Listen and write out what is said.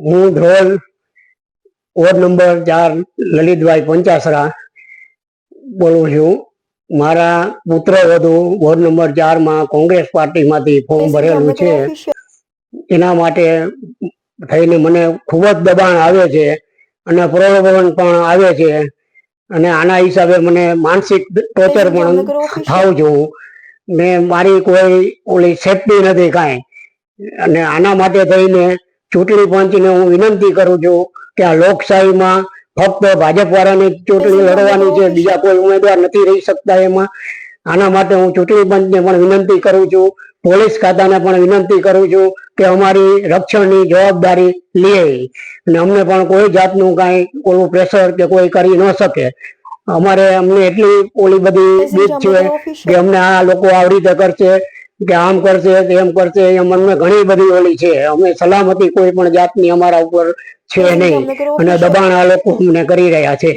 હું Dhrol ward number ચાર લલિતભાઈ પંચાસરા બોલું છું. મારા પુત્ર વધુ વોર્ડ નંબર ચારમાં કોંગ્રેસ પાર્ટીમાંથી ફોર્મ ભરેલું છે. એના માટે થઈને મને ખૂબ જ દબાણ આવે છે અને પ્રલોભન પણ આવે છે. અને આના હિસાબે મને માનસિક ટોર્ચર પણ થાવ છું. ને મારી કોઈ ઓલી સેફટી નથી કાંઈ. અને આના માટે થઈને ચૂંટણી પંચને હું વિનંતી કરું છું કે આ લોકશાહીમાં ફક્ત ભાજપ વાળાની ચૂંટણી લડવાની છે બીજા કોઈ ઉમેદવાર નથી રહી શકતા એમાં. આના માટે હું ચૂંટણી પંચને પણ વિનંતી કરું છું પોલીસ ખાતાને પણ વિનંતી કરું છું કે અમારી રક્ષણની જવાબદારી લે. અને અમને પણ કોઈ જાતનું કાંઈ ઓલું પ્રેશર કે કોઈ કરી ન શકે. અમારે અમને એટલી ઓલી બધી બીક છે કે અમને આ લોકો આવી રીતે કરશે. કે આમ કરશે તેમ કરશે એમ અમને ઘણી બધી ઓલી છે. અમે સલામતી કોઈ પણ જાતની અમારા ઉપર છે નહીં. અને દબાણ આ લોકો અમને કરી રહ્યા છે.